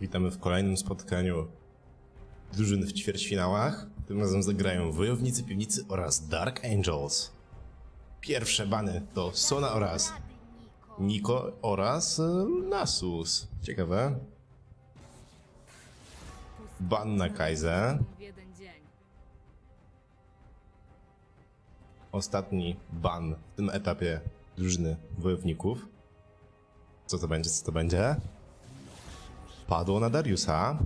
Witamy w kolejnym spotkaniu drużyn w ćwierćfinałach. Tym razem zagrają Wojownicy Piwnicy oraz Dark Angels. Pierwsze bany to Sona oraz Niko oraz e, Nasus. Ciekawe. Ban na dzień. Ostatni ban w tym etapie drużyny wojowników. Co to będzie? Co to będzie? Padło na Dariusa.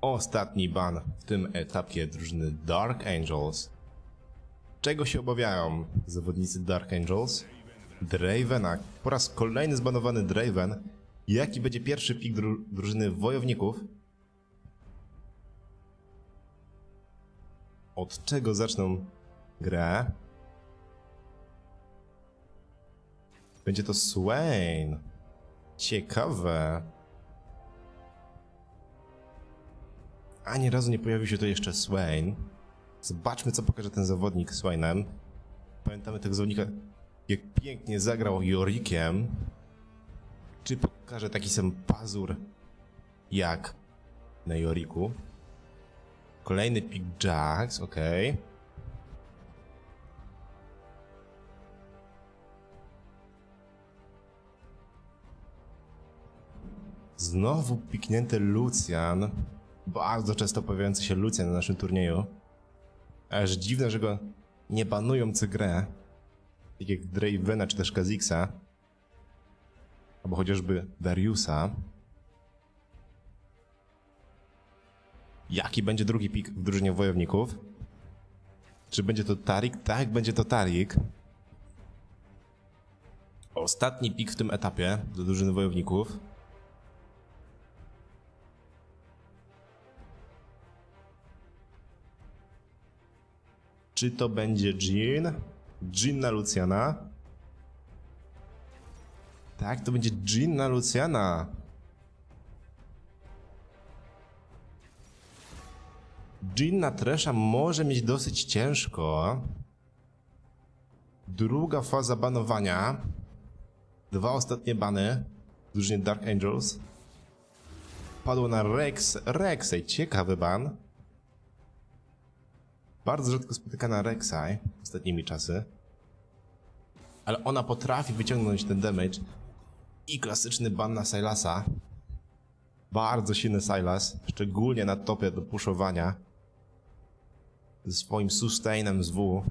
Ostatni ban w tym etapie drużyny Dark Angels. Czego się obawiają zawodnicy Dark Angels? Dravena. Po raz kolejny zbanowany Draven. Jaki będzie pierwszy pik dru drużyny wojowników? Od czego zaczną grę? Będzie to Swain. Ciekawe. Ani razu nie pojawił się tu jeszcze Swain. Zobaczmy, co pokaże ten zawodnik Swainem. Pamiętamy tego zawodnika, jak pięknie zagrał Jorikiem. Czy pokaże taki sam pazur jak na Joriku? Kolejny pick Jax, okej. Znowu piknięty Lucian. Bardzo często pojawiający się Lucian na naszym turnieju. Aż dziwne, że go nie banują co grę. Tak jak Dravena czy też Kazixa. Albo chociażby Dariusa. Jaki będzie drugi pik w drużynie wojowników? Czy będzie to Tarik? Tak, będzie to Tarik. Ostatni pik w tym etapie do drużyny wojowników. Czy to będzie Jean? Jean na Luciana? Tak, to będzie Jean na Luciana. Jean na Tresha może mieć dosyć ciężko. Druga faza banowania. Dwa ostatnie bany drużynie Dark Angels. Padło na Rex. Rexej, ciekawy ban. Bardzo rzadko spotykana Rek'Sai ostatnimi czasy. Ale ona potrafi wyciągnąć ten damage. I klasyczny ban na Sylasa. Bardzo silny Sylas, szczególnie na topie do puszowania. Ze swoim sustainem z W.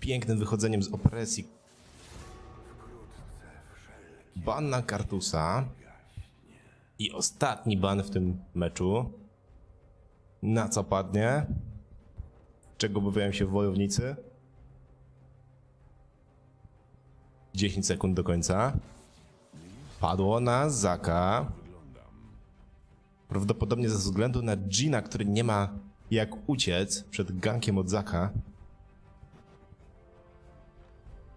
Pięknym wychodzeniem z opresji. Ban na Kartusa. I ostatni ban w tym meczu. Na co padnie? Czego obawiają się wojownicy? 10 sekund do końca. Padło na Zaka. Prawdopodobnie ze względu na Gina, który nie ma jak uciec przed gankiem od Zaka.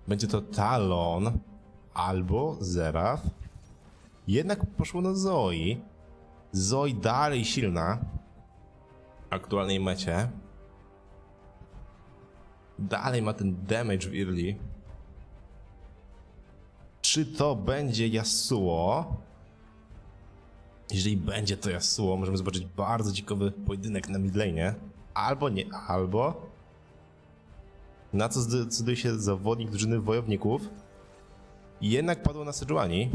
Będzie to Talon albo Zeraf. Jednak poszło na Zoe. Zoe dalej silna w aktualnej mecie. Dalej ma ten damage w early. Czy to będzie Yasuo? Jeżeli będzie to Yasuo, możemy zobaczyć bardzo ciekawy pojedynek na midlane. Albo nie, albo... Na co zdecyduje się zawodnik drużyny wojowników? Jednak padło na Sejuani.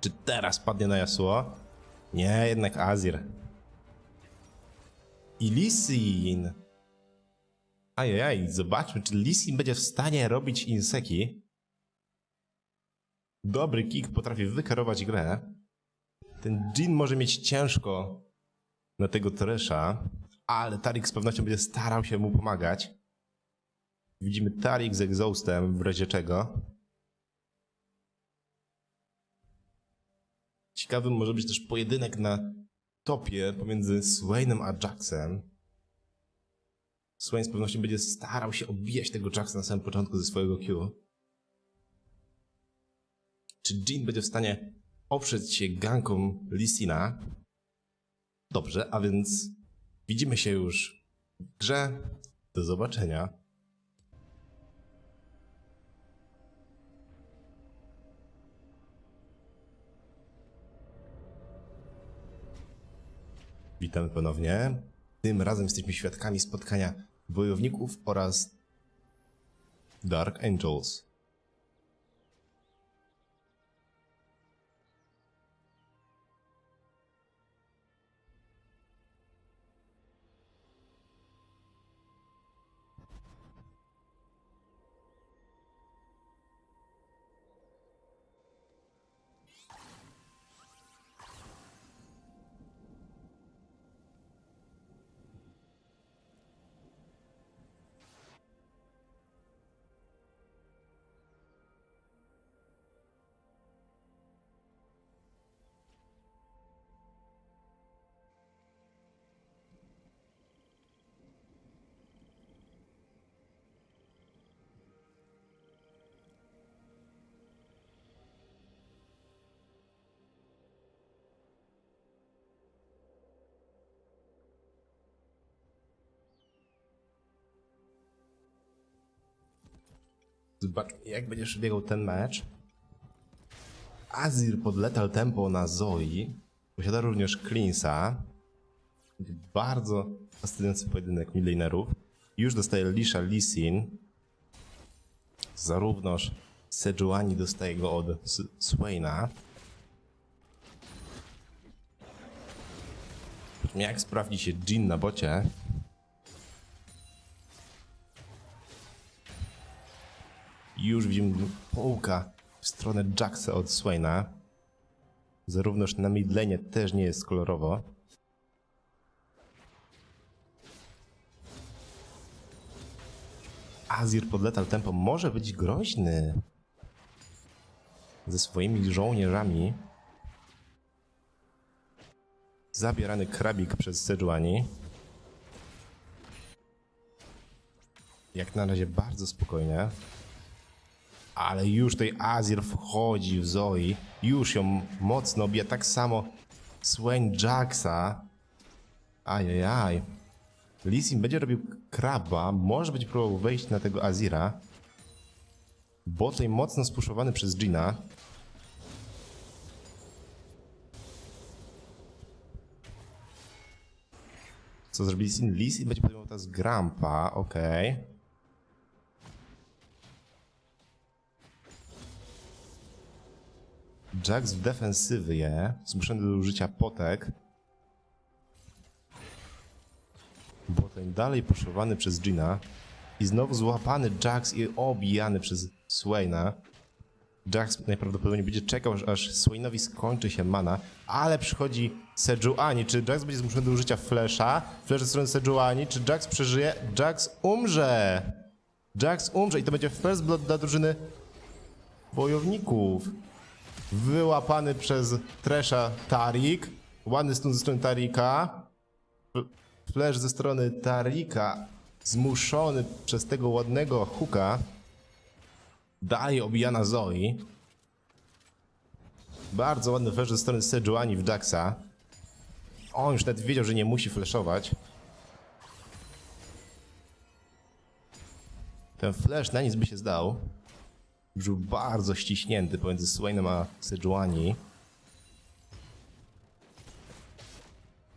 Czy teraz padnie na Yasuo? Nie, jednak Azir. I Lisin. Ajajaj, zobaczmy, czy Lisin będzie w stanie robić inseki. Dobry kick potrafi wykarować grę. Ten Jin może mieć ciężko na tego Tresha, ale Tarik z pewnością będzie starał się mu pomagać. Widzimy Tarik z Exhaustem w razie czego. Ciekawym może być też pojedynek na topie pomiędzy Swainem a Jacksem. Swain z pewnością będzie starał się obijać tego Jacksa na samym początku ze swojego Q. Czy Jean będzie w stanie oprzeć się gankom Lisina? Dobrze, a więc widzimy się już w grze. Do zobaczenia. Witamy ponownie. Tym razem jesteśmy świadkami spotkania wojowników oraz Dark Angels. Jak będziesz przebiegał ten mecz. Azir pod Lethal Tempo na Zoi. Posiada również Cleansa. Bardzo fascynujący pojedynek midlanerów. Już dostaje Lisha Lisin. Zarównoż Sejuani dostaje go od Swaina. Jak sprawdzi się Jin na bocie. Już widzimy połka w stronę Jacksa od Swaina. Zarównoż na midlane też nie jest kolorowo. Azir pod Lethal Tempo może być groźny. Ze swoimi żołnierzami. Zabierany krabik przez Sejuani. Jak na razie bardzo spokojnie. Ale już tej Azir wchodzi w Zoe. Już ją mocno bije. Tak samo Swain Jacksa. Ajajaj. Lisin będzie robił kraba. Może będzie próbował wejść na tego Azira. Botlane mocno spuszowany przez Gina. Co zrobi Lisin? Lisin będzie podejmował teraz Grampa. Okej. Jax w defensywie, zmuszony do użycia potek. Botlane dalej puszowany przez Gina. I znowu złapany Jax i obijany przez Swaina. Jax najprawdopodobniej będzie czekał, aż- Swainowi skończy się mana, ale przychodzi Sejuani. Czy Jax będzie zmuszony do użycia Flasha? Flash ze strony Sejuani. Czy Jax przeżyje? Jax umrze! Jax umrze i to będzie first blood dla drużyny wojowników. Wyłapany przez Tresha Tarik. Ładny stun ze strony Tarika. Flash ze strony Tarika. Zmuszony przez tego ładnego hooka. Dalej obijana Zoe. Bardzo ładny flash ze strony Sejuani w Jacksa. On już nawet wiedział, że nie musi flashować. Ten flash na nic by się zdał. Był bardzo ściśnięty pomiędzy Swainem a Sejuani.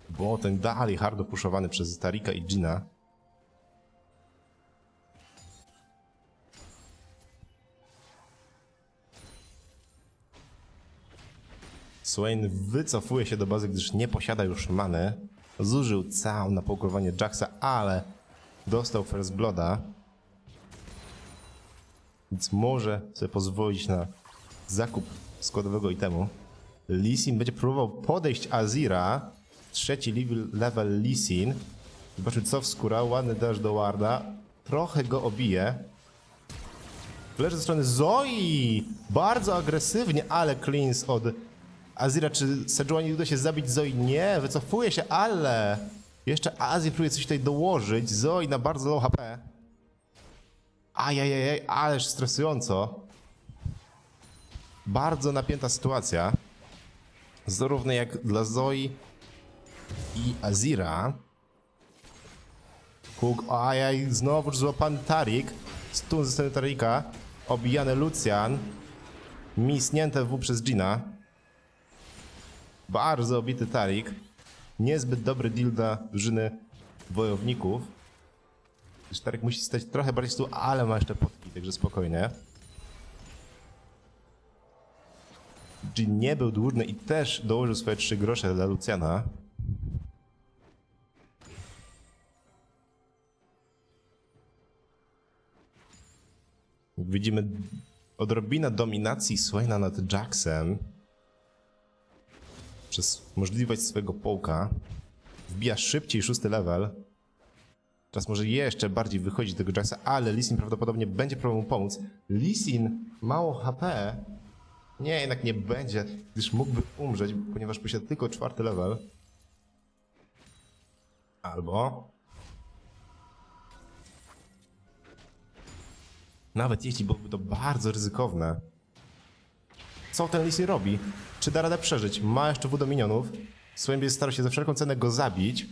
Bo ten dalej hardo puszowany przez Tarika i Gina. Swain wycofuje się do bazy, gdyż nie posiada już many. Zużył całą na połkowanie Jacksa, ale dostał First Blooda. Więc może sobie pozwolić na zakup składowego itemu. Lisin będzie próbował podejść Azira. Trzeci level, Lisin. Zobaczymy co wskóra. Ładny dash do Warda. Trochę go obije. Flash ze strony Zoi! Bardzo agresywnie, ale cleans od Azira. Czy Sejuani uda się zabić Zoi? Nie, wycofuje się, ale... Jeszcze Azir próbuje coś tutaj dołożyć. Zoi na bardzo low HP. Ajajaj, ależ stresująco. Bardzo napięta sytuacja. Zarówno jak dla Zoi i Azira. Huk, ajaj, znowu złapany Tarik. Stun ze strony Tarika. Obijany Lucian. Misnięte W przez Gina. Bardzo obity Tarik. niezbyt dobry deal dla drużyny wojowników. Sztarek musi stać trochę bardziej z tyłu, ale ma jeszcze potki, także spokojnie. Jin nie był dłużny i też dołożył swoje trzy grosze dla Luciana. Widzimy odrobinę dominacji Swaina nad Jacksem przez możliwość swojego połka. Wbija szybciej szósty level. Teraz może jeszcze bardziej wychodzi tego Jacksa, ale Lisin prawdopodobnie będzie próbował mu pomóc. Lisin mało HP. Nie, jednak nie będzie, gdyż mógłby umrzeć, ponieważ posiada tylko czwarty level. Albo... Nawet jeśli byłoby to bardzo ryzykowne. Co ten Lisin robi? Czy da radę przeżyć? Ma jeszcze W do minionów. Będzie starał się za wszelką cenę go zabić.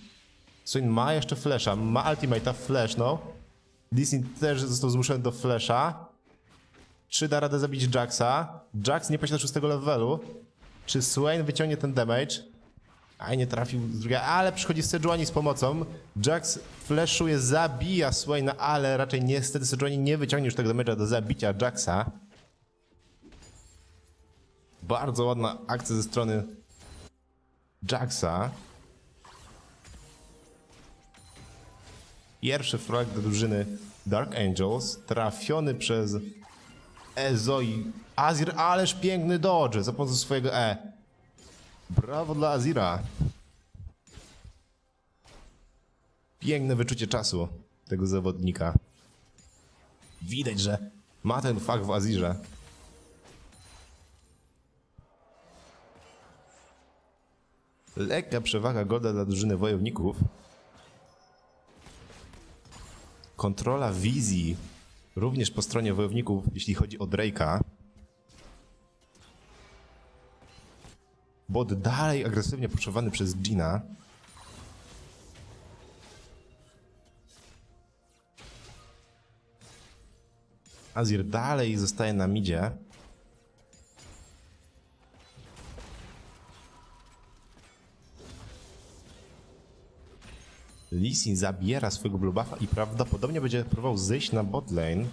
Swain ma jeszcze flasha, ma ultimate'a, flash no. Lisin też został zmuszony do flasha. Czy da radę zabić Jacksa? Jax nie posiada szóstego levelu. Czy Swain wyciągnie ten damage? Aj, nie trafił z ale przychodzi Sejuani z pomocą. Jax flashuje, zabija Swaina, ale raczej niestety Sejuani nie wyciągnie już tego damage'a do zabicia Jacksa. Bardzo ładna akcja ze strony Jacksa. Pierwszy frag do drużyny Dark Angels, trafiony przez Ezoi. Azir, ależ piękny dodge za pomocą swojego E. Brawo dla Azira. Piękne wyczucie czasu tego zawodnika. Widać, że ma ten fakt w Azirze. Lekka przewaga Golda dla drużyny wojowników. Kontrola wizji również po stronie wojowników, jeśli chodzi o Drake'a. Bot dalej agresywnie puszowany przez Gina. Azir dalej zostaje na midzie. Lisin zabiera swojego blue i prawdopodobnie będzie próbował zejść na bot lane.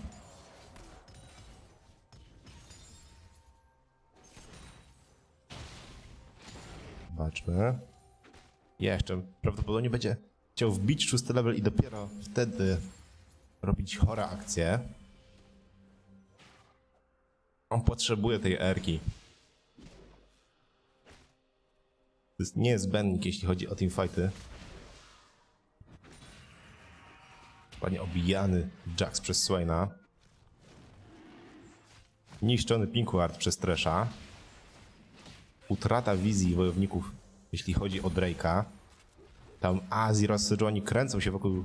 Zobaczmy. Jeszcze. Prawdopodobnie będzie chciał wbić szósty level i dopiero wtedy robić chore akcje. On potrzebuje tej erki. To jest niezbędnik, jeśli chodzi o teamfighty. Panie obijany Jax przez Swaina. Niszczony Pinkward przez Tresha. Utrata wizji wojowników, jeśli chodzi o Drake'a. Tam Azir oraz Sejuani kręcą się wokół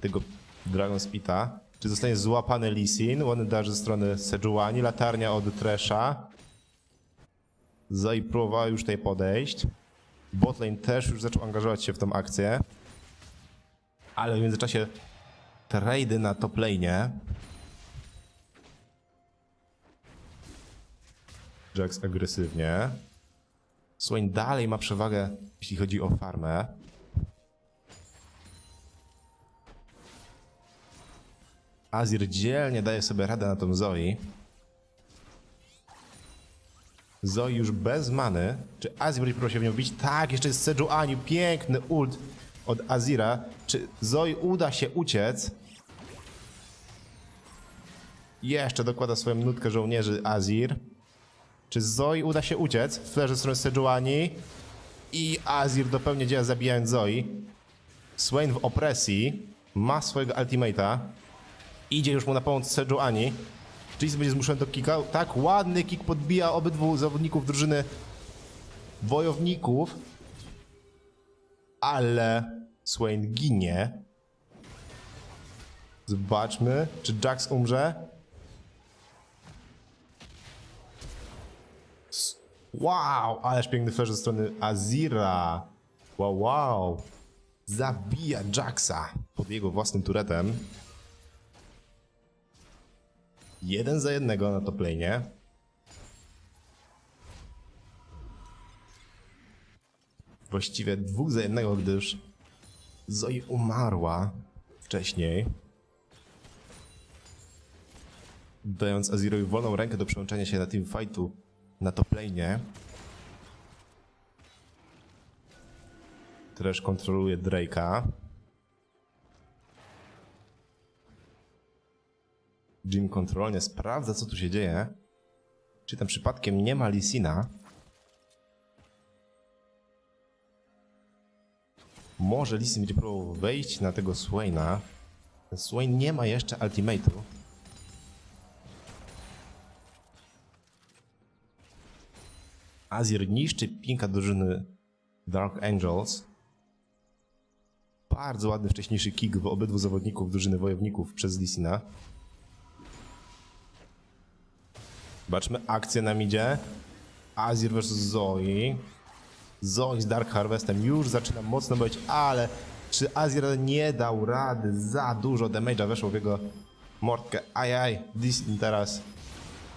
tego Dragon Spita. Czy zostanie złapany Lee Sin? Ładny dash ze strony Sejuani. Latarnia od Tresha. Zai próbowała już tutaj podejść. Botlane też już zaczął angażować się w tą akcję. Ale w międzyczasie trady na top lane. Jax agresywnie. Swain dalej ma przewagę, jeśli chodzi o farmę. Azir dzielnie daje sobie radę na tą Zoi. Zoi już bez many. Czy Azir będzie próbował się w nią bić? Tak, jeszcze jest Sejuani. Piękny ult od Azira. Czy Zoi uda się uciec? Jeszcze dokłada swoją nutkę żołnierzy Azir. Czy Zoi uda się uciec? Flash ze strony Sejuani. I Azir dopełnia dzieła zabijając Zoi. Swain w opresji. Ma swojego ultimate'a. Idzie już mu na pomoc Sejuani. Jace będzie zmuszony do kicka. Tak, ładny kick podbija obydwu zawodników drużyny wojowników. Ale Swain ginie. Zobaczmy, czy Jax umrze. Wow, ależ piękny flash ze strony Azira. Wow, wow. Zabija Jaxa pod jego własnym turetem. Jeden za jednego na top lane'ie. Właściwie dwóch za jednego, gdyż Zoe umarła wcześniej. Dając Azirowi wolną rękę do przełączenia się na teamfightu na top lane'ie. Trash kontroluje Drake'a. Jim kontrolnie sprawdza, co tu się dzieje. Czy tam przypadkiem nie ma Lisina? Może Lisin będzie próbował wejść na tego Swaina. Swain nie ma jeszcze ultimate'u. Azir niszczy pinka drużyny Dark Angels. Bardzo ładny wcześniejszy kick w obydwu zawodników drużyny wojowników przez Lisina. Zobaczmy akcję na midzie. Azir vs Zoe. Zoe z Dark Harvestem już zaczyna mocno być, ale czy Azir nie dał rady? Za dużo damage'a weszło w jego mordkę. Ajaj, Disney teraz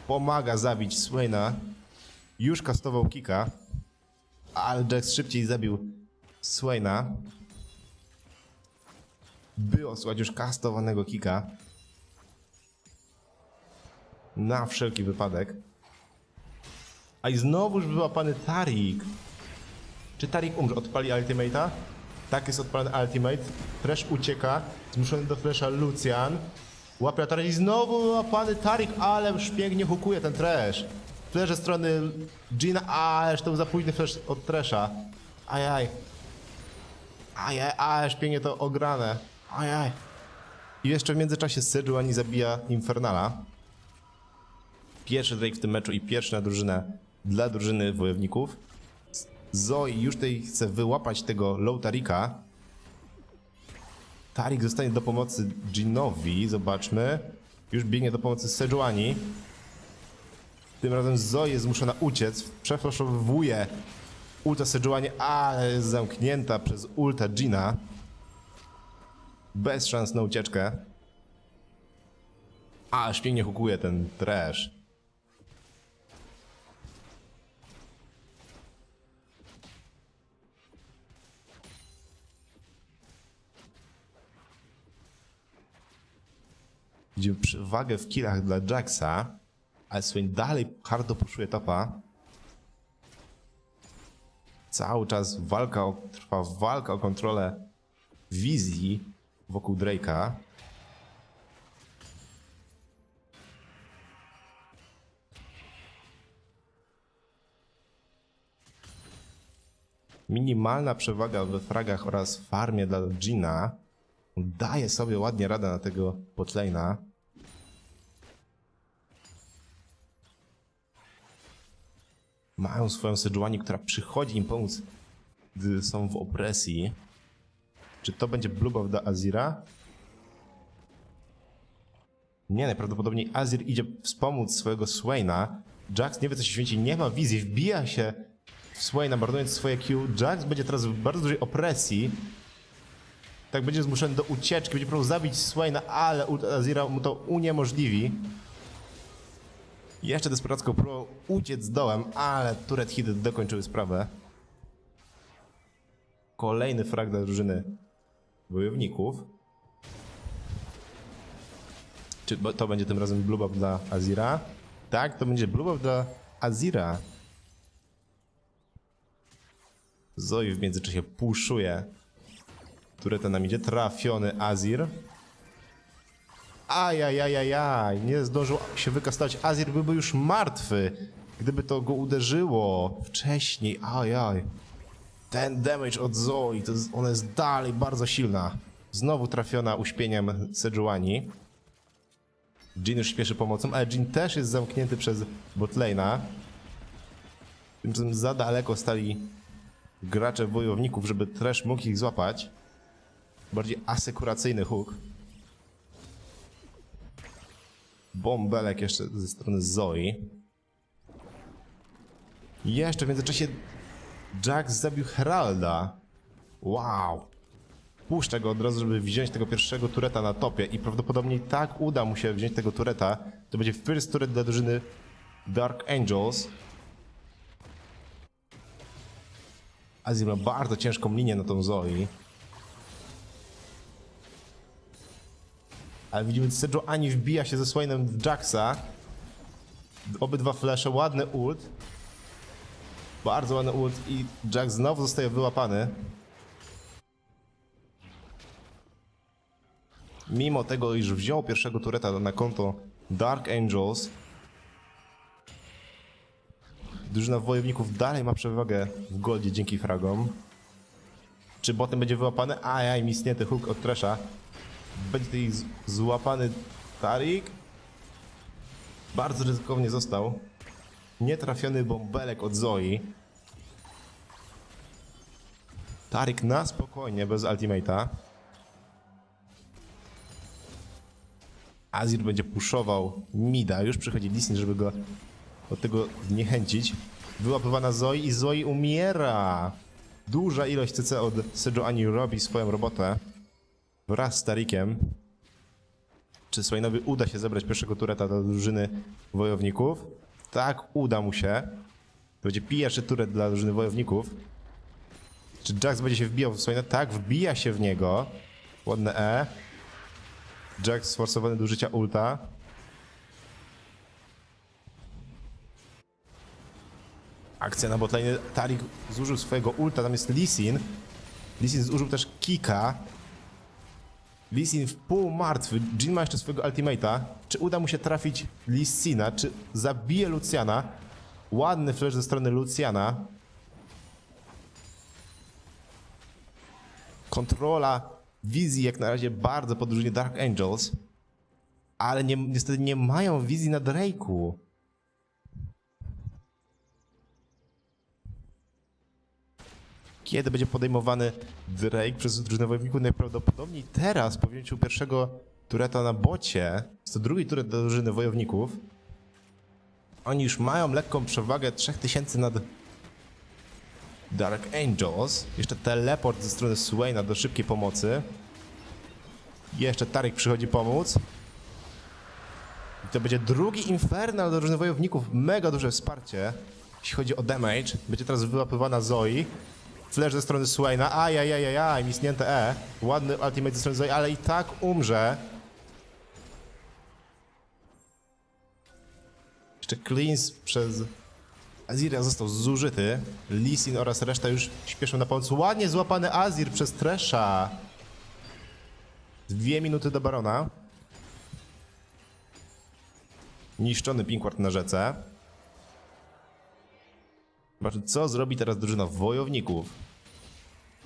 pomaga zabić Swaina. Już kastował kika, ale Jax szybciej zabił Swaina. Było słuchać już kastowanego kika. Na wszelki wypadek. A i znowuż wyłapany Tarik. Czy Tarik umrze? Odpali ultimate'a? Tak jest odpalony ultimate. Trash ucieka. Zmuszony do flasha Lucian. Łapie Tarik i znowu wyłapany Tarik, ale już pięknie hukuje ten Trash. Flash ze strony Gina, ależ to był za późny flash od Trasha. Ajaj. Ajaj, ależ pięknie to ograne. Ajaj. I jeszcze w międzyczasie Sejuani zabija Infernala. Pierwszy Drake w tym meczu i pierwsza drużyna dla drużyny wojowników. Zoe już tutaj chce wyłapać tego low Tarika. Tarik zostanie do pomocy Jinowi, zobaczmy. Już biegnie do pomocy Sejuani. Tym razem Zoe jest zmuszona uciec, przeflaszowuje ulta Sejuani, ale jest zamknięta przez ulta Gina. Bez szans na ucieczkę. Aż pięknie hukuje ten trash. Widzimy przewagę w killach dla Jacksa, ale Swain dalej hardo puszuje topa. Cały czas walka o, trwa walka o kontrolę wizji wokół Drake'a. Minimalna przewaga we fragach oraz farmie dla Gina daje sobie ładnie radę na tego botlane'a. Mają swoją Sejuani, która przychodzi im pomóc, gdy są w opresji. Czy to będzie blue buff dla Azira? Nie, najprawdopodobniej Azir idzie wspomóc swojego Swaina. Jax nie wie co się święci, nie ma wizji, wbija się w Swaina, marnując swoje Q. Jax będzie teraz w bardzo dużej opresji. Tak będzie zmuszony do ucieczki, będzie próbował zabić Swaina, ale Azira mu to uniemożliwi. Jeszcze desperacko próbował uciec dołem, ale turret hity dokończyły sprawę. Kolejny frag dla drużyny wojowników. Czy to będzie tym razem blue dla Azira? Tak, to będzie blue dla Azira. Zoe w międzyczasie puszuje tureta nam idzie. Trafiony Azir. Ajajajajaj, nie zdążył się wykastować. Azir byłby już martwy, gdyby to go uderzyło wcześniej. Ajaj. Ten damage od Zoe, to jest, ona jest dalej bardzo silna. Znowu trafiona uśpieniem Sejuani. Jin już śpieszy pomocą, ale Jin też jest zamknięty przez botlane'a. Tymczasem za daleko stali gracze wojowników, żeby Trash mógł ich złapać. Bardziej asekuracyjny hook. Bąbelek jeszcze ze strony Zoe. Jeszcze w międzyczasie Jax zabił Heralda. Wow. Puszczę go od razu, żeby wziąć tego pierwszego tureta na topie i prawdopodobnie tak uda mu się wziąć tego tureta. To będzie first turret dla drużyny Dark Angels. Azir ma bardzo ciężką linię na tą Zoe. Ale widzimy, Sejo Ani wbija się ze Swainem w Jaxa. Obydwa flesze, ładny ult. Bardzo ładny ult i Jax znowu zostaje wyłapany. Mimo tego, iż wziął pierwszego tureta na konto Dark Angels, drużyna wojowników dalej ma przewagę w goldzie dzięki fragom. Czy botem będzie wyłapany? Ajaj, misnięty hook od Tresha. Będzie z- złapany Tarik. Bardzo ryzykownie został. Nietrafiony bąbelek od Zoi. Tarik na spokojnie, bez ultimate'a. Azir będzie puszował Mida. Już przychodzi Lissin, żeby go od tego zniechęcić. Wyłapywana Zoi i Zoi umiera. Duża ilość CC od Sejoani robi swoją robotę. Wraz z Tarikiem. Czy Swainowi uda się zebrać pierwszego tureta dla drużyny wojowników? Tak, uda mu się. To będzie pierwszy turet dla drużyny wojowników. Czy Jax będzie się wbijał w Swaina? Tak, wbija się w niego. Ładne E. Jax sforsowany do użycia ulta. Akcja na botlane. Tarik zużył swojego ulta, tam jest Lisin. Lisin zużył też Kika. Lisin w pół martwy. Jin ma jeszcze swojego ultimate'a. Czy uda mu się trafić Lisina? Czy zabije Luciana? Ładny flash ze strony Luciana. Kontrola wizji jak na razie bardzo po Dark Angels. Ale nie, niestety nie mają wizji na Drake'u. Kiedy będzie podejmowany Drake przez drużynę wojowników? Najprawdopodobniej teraz, po wzięciu pierwszego tureta na bocie. Jest to drugi turet do drużyny wojowników. Oni już mają lekką przewagę 3000 nad Dark Angels. Jeszcze teleport ze strony Swaina do szybkiej pomocy. Jeszcze Tarek przychodzi pomóc. I to będzie drugi Infernal do drużyny wojowników. Mega duże wsparcie, jeśli chodzi o damage. Będzie teraz wyłapywana Zoe. Flash ze strony Swaina. Ajajajajaj, misnięte E. Ładny ultimate ze strony Zoe, ale i tak umrze. Jeszcze cleans przez Azira został zużyty. Lisin oraz reszta już śpieszą na pomoc. Ładnie złapany Azir przez Tresha. Dwie minuty do Barona. Niszczony Pinkward na rzece. Zobaczmy, co zrobi teraz drużyna wojowników.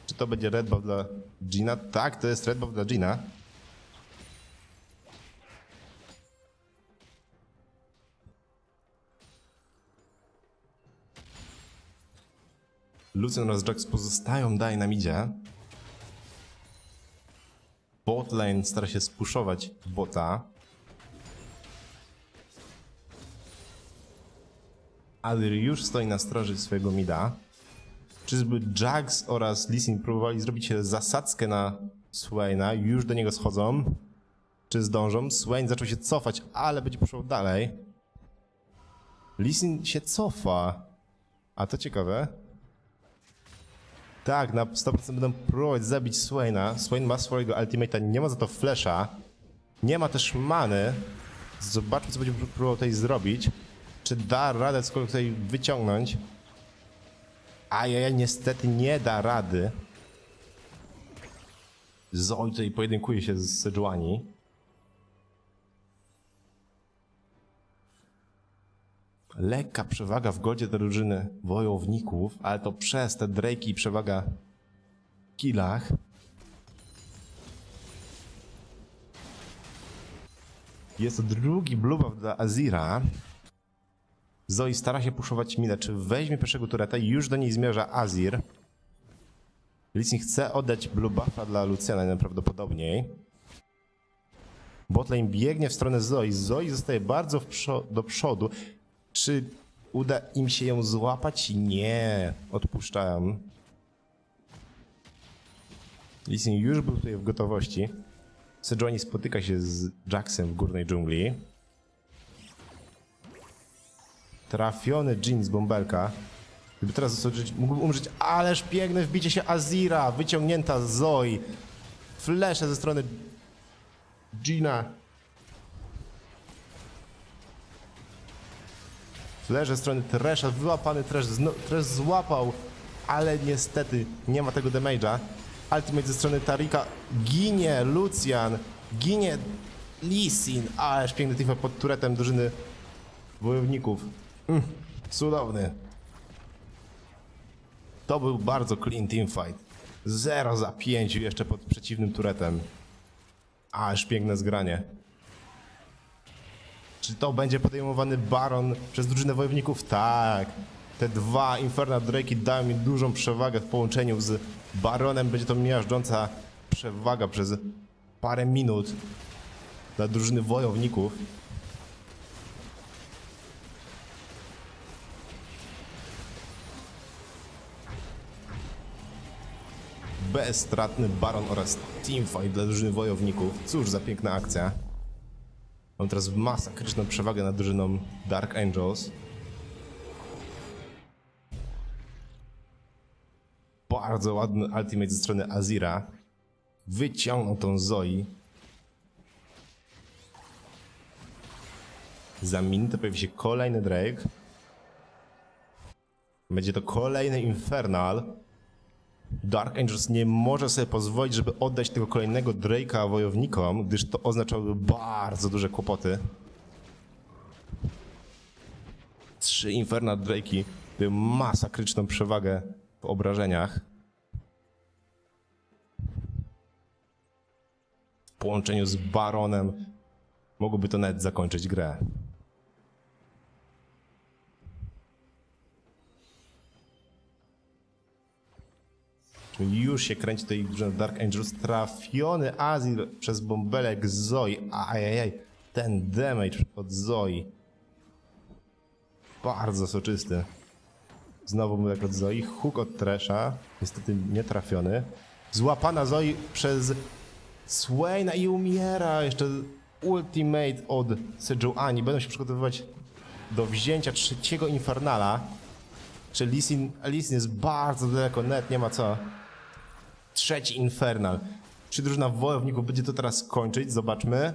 Czy to będzie red buff dla Gina? Tak, to jest red buff dla Gina. Lucian oraz Jax pozostają dalej na midzie. Bot lane stara się spuszować bota. Adir już stoi na straży swojego mida. Czyżby Jax oraz Lisin próbowali zrobić zasadzkę na Swaina? Już do niego schodzą. Czy zdążą? Swain zaczął się cofać, ale będzie poszło dalej. Lisin się cofa. A to ciekawe. Tak, na 100% będą próbować zabić Swaina. Swain ma swojego ultimate'a, nie ma za to flasha. Nie ma też many. Zobaczmy, co będzie próbował tutaj zrobić. Czy da radę cokolwiek tutaj wyciągnąć? Ajajaj, niestety nie da rady. Zoe tutaj pojedynkuje się z Sejuani. Lekka przewaga w goldzie dla drużyny wojowników, ale to przez te Drake'i przewaga w killach. Jest to drugi blue buff dla Azira. Zoe stara się puszować minę. Czy weźmie pierwszego tureta już do niej zmierza Azir? Licin chce oddać blue buffa dla Luciana najprawdopodobniej. Botlane biegnie w stronę Zoe. Zoe zostaje bardzo przo- do przodu. Czy uda im się ją złapać? Nie. Odpuszczałem. Lisin już był tutaj w gotowości. Sejuani spotyka się z Jacksem w górnej dżungli. Trafiony z bąbelka. Gdyby teraz został żyć, mógłby umrzeć, ależ piękne wbicie się Azira, wyciągnięta Zoe. Flesze ze strony Gina. Flash ze strony Tresha, wyłapany Trash, zno, Trash złapał, ale niestety nie ma tego damage'a. Ultimate ze strony Tarika, ginie Lucian, ginie Lee Sin, ależ piękny team pod turetem drużyny wojowników. Mm, cudowny. To był bardzo clean teamfight. 0 za 5 jeszcze pod przeciwnym turetem. Ależ piękne zgranie. Czy to będzie podejmowany Baron przez drużynę wojowników? Tak. Te dwa Inferna Drake'i dają mi dużą przewagę w połączeniu z Baronem. Będzie to miażdżąca przewaga przez parę minut dla drużyny wojowników. Bezstratny Baron oraz Teamfight dla drużyny wojowników. Cóż za piękna akcja. Mam teraz masakryczną przewagę nad drużyną Dark Angels. Bardzo ładny ultimate ze strony Azira. Wyciągnął tą Zoe. Za minutę pojawi się kolejny Drake. Będzie to kolejny Infernal. Dark Angels nie może sobie pozwolić, żeby oddać tego kolejnego Drake'a wojownikom, gdyż to oznaczałoby bardzo duże kłopoty. Trzy Inferna Drake'i dają masakryczną przewagę w obrażeniach. W połączeniu z Baronem mogłoby to nawet zakończyć grę. Już się kręci tutaj drużyna Dark Angels. Trafiony Azir przez bąbelek Zoe. Ajajaj, ten damage od Zoe. Bardzo soczysty. Znowu bąbelek od Zoe. Hook od Tresha. Niestety nie trafiony. Złapana Zoe przez Swaina i umiera. Jeszcze ultimate od Sejuani. Będą się przygotowywać do wzięcia trzeciego Infernala. Czy Lisin, Lisin jest bardzo daleko, net nie ma co. Trzeci Infernal. Czy drużyna wojowników będzie to teraz kończyć? Zobaczmy.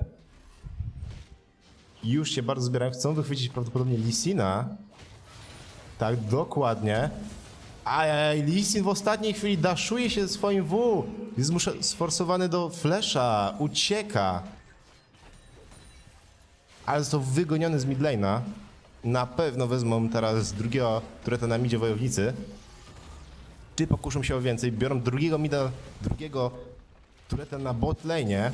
Już się bardzo zbierają. Chcą wychwycić prawdopodobnie Lisina. Tak, dokładnie. Ajaj, Lisin w ostatniej chwili daszuje się swoim W. Jest musza- sforsowany do flesza. Ucieka. Ale został wygoniony z midlane'a. Na pewno wezmą teraz drugiego tureta na midzie wojownicy. Czy pokuszą się o więcej? Biorą drugiego mida, drugiego tureta na bot lane.